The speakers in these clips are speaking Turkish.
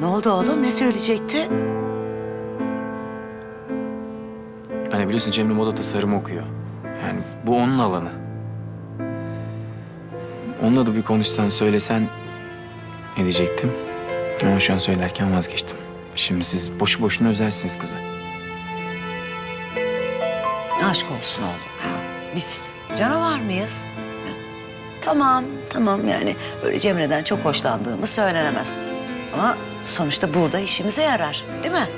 Ne oldu oğlum? Ne söyleyecekti? Hani biliyorsun Cemre moda tasarımı okuyor. Yani bu onun alanı. Onunla da bir konuşsan, söylesen ne diyecektim. Ama şu an söylerken vazgeçtim. Şimdi siz boşu boşuna özersiniz kızı. Aşk olsun oğlum. Biz canavar mıyız? Tamam, tamam yani böyle Cemre'den çok hoşlandığımız söylenemez. Ama sonuçta burada işimize yarar, değil mi?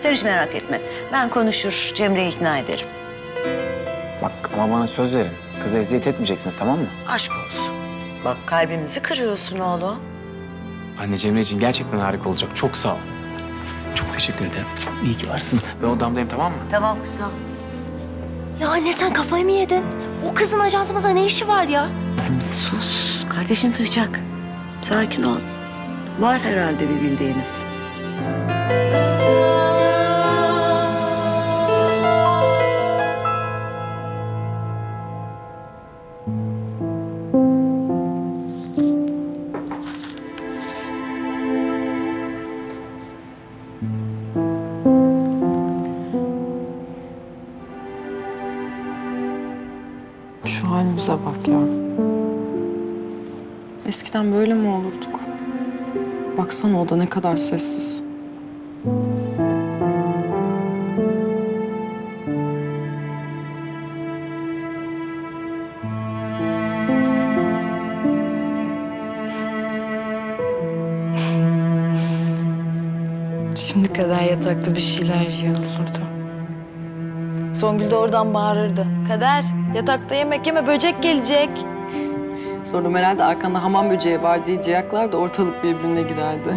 Sen hiç merak etme. Ben konuşur, Cemre'yi ikna ederim. Bak ama bana söz verin. Kıza eziyet etmeyeceksiniz tamam mı? Aşk olsun. Bak kalbimizi kırıyorsun oğlum. Anne Cemre için gerçekten harika olacak. Çok sağ ol. Çok teşekkür ederim. İyi ki varsın. Ben odamdayım tamam mı? Tamam kızım. Ya anne sen kafayı mı yedin? O kızın ajansımızda ne işi var ya? Kızım sus. Kardeşin duyacak. Sakin ol. Var herhalde bir bildiğimiz. Şu halimize bak ya. Eskiden böyle mi olurduk? Baksana o da ne kadar sessiz. Şimdi kadar yatakta bir şeyler yiyor olurdu. Songül de oradan bağırırdı. Kader yatakta yemek yeme böcek gelecek. Sonra Meral de arkanda hamam böceği var diye ciyaklar da ortalık birbirine girerdi.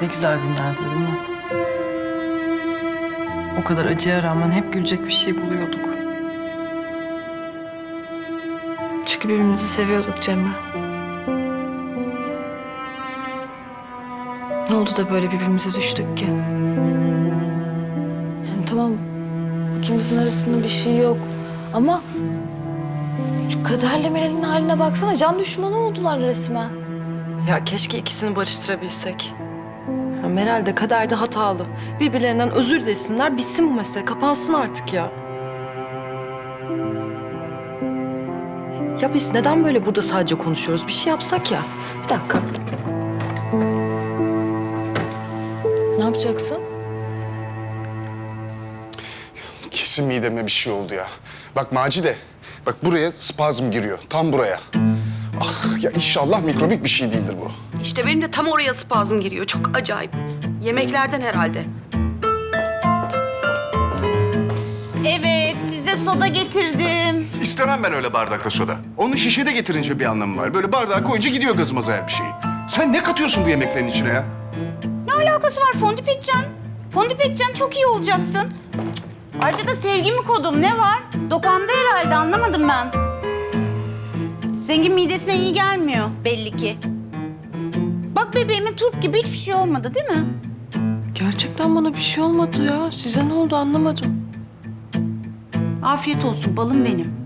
ne güzel günlerdi değil mi? O kadar acıya rağmen hep gülecek bir şey buluyorduk. Çünkü birbirimizi seviyorduk Cemre. Ne oldu da böyle birbirimize düştük ki? Yani tamam ikimizin arasında bir şey yok ama şu Kader'le Meral'in haline baksana can düşmanı oldular resmen. Ya keşke ikisini barıştırabilsek. Ya Meral de Kader de hatalı. Birbirlerinden özür desinler, bitsin bu mesele, kapansın artık ya. Ya biz neden böyle burada sadece konuşuyoruz? Bir şey yapsak ya. Bir dakika. Ne yapacaksın? Kesin mideme bir şey oldu ya. Bak Macide, bak buraya spazm giriyor. Tam buraya. Ah ya inşallah mikrobik bir şey değildir bu. İşte benim de tam oraya spazm giriyor. Çok acayip. Yemeklerden herhalde. Evet, size soda getirdim. İstemem ben öyle bardakta soda. Onu şişede getirince bir anlamı var. Böyle bardağa koyunca gidiyor gazımıza her bir şey. Sen ne katıyorsun bu yemeklerin içine ya? Ne alakası var fondip edeceksin? Fondip edeceksin, çok iyi olacaksın. Ayrıca da sevgi mi kodum, ne var? Dokandı herhalde, anlamadım ben. Zengin midesine iyi gelmiyor belli ki. Bak bebeğime turp gibi hiçbir şey olmadı değil mi? Gerçekten bana bir şey olmadı ya. Size ne oldu anlamadım. Afiyet olsun balım benim.